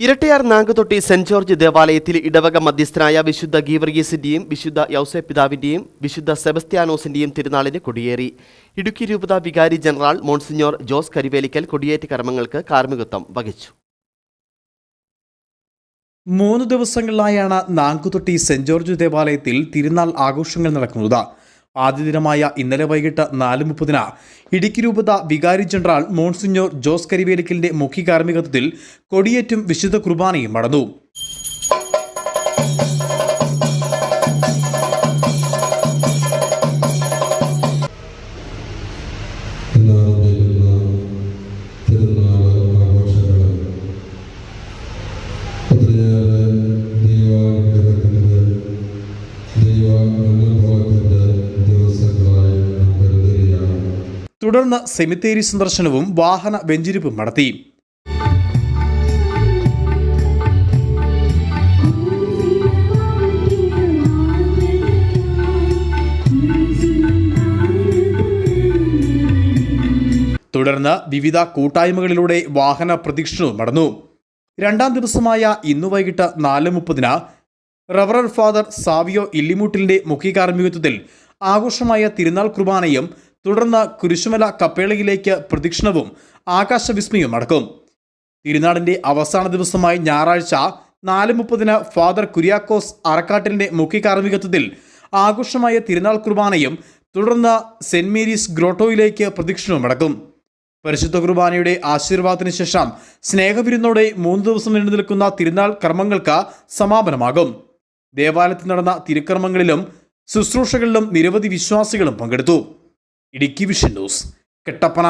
Irattayar Nankuthotty saint George ദേവാലയത്തിൽ ഇടവക മധ്യസ്ഥനായ വിശുദ്ധ ഗീവർഗീസിന്റെയും വിശുദ്ധ യൗസെ പിതാവിന്റെയും വിശുദ്ധ സെബസ്ത്യാനോസിന്റെയും തിരുനാളിന് കൊടിയേറി. ഇടുക്കി രൂപത വികാരി ജനറൽ മോൺസിഞ്ഞോർ ജോസ് കരിവേലിക്കൽ കൊടിയേറ്റ് കർമ്മങ്ങൾക്ക് കാർമ്മികത്വം വഹിച്ചു. മൂന്ന് ദിവസങ്ങളിലായാണ് നാങ്കുതൊട്ടി സെന്റ് ജോർജ് ദേവാലയത്തിൽ തിരുനാൾ ആഘോഷങ്ങൾ നടക്കുന്നത്. ആദ്യ ദിനമായ ഇന്നലെ വൈകിട്ട് നാല് മുപ്പതിന് ഇടുക്കി രൂപത വികാരി ജനറൽ മോൺസിഞ്ഞോർ ജോസ് കരിവേലിക്കലിന്റെ മുഖ്യ കാർമ്മികത്വത്തിൽ കൊടിയേറ്റും വിശുദ്ധ കുർബാനയും നടന്നു. തുടർന്ന് സെമിത്തേരി സന്ദർശനവും വാഹന വെഞ്ചിരിപ്പും നടത്തി. തുടർന്ന് വിവിധ കൂട്ടായ്മകളിലൂടെ വാഹന പ്രദക്ഷിണവും നടന്നു. രണ്ടാം ദിവസമായ ഇന്നു വൈകിട്ട് നാല് മുപ്പതിന് റവറൽ ഫാദർ സാവിയോ ഇല്ലിമൂട്ടിലിന്റെ മുഖ്യ കാർമ്മികത്വത്തിൽ ആഘോഷമായ തിരുനാൾ കുർബാനയും തുടർന്ന് കുരിശുമല കപ്പേളയിലേക്ക് പ്രദക്ഷിണവും ആകാശവിസ്മയും നടക്കും തിരുനാടിന്റെ അവസാന ദിവസമായ ഞായറാഴ്ച നാല് മുപ്പതിന് ഫാദർ കുര്യാക്കോസ് അറക്കാട്ടിലിന്റെ മുഖ്യ കാർമ്മികത്വത്തിൽ ആഘോഷമായ തിരുനാൾ കുർബാനയും തുടർന്ന് സെന്റ് മേരീസ് ഗ്രോട്ടോയിലേക്ക് പ്രദക്ഷിണവും നടക്കും പരിശുദ്ധ കുർബാനയുടെ ആശീർവാദത്തിന് ശേഷം സ്നേഹവിരുന്നോടെ മൂന്ന് ദിവസം നീണ്ടു നിൽക്കുന്ന തിരുനാൾ കർമ്മങ്ങൾക്ക് സമാപനമാകും. ദേവാലയത്തിൽ നടന്ന തിരുക്കർമ്മങ്ങളിലും ശുശ്രൂഷകളിലും നിരവധി വിശ്വാസികളും പങ്കെടുത്തു. Idukki vision news. കെട്ടപ്പന.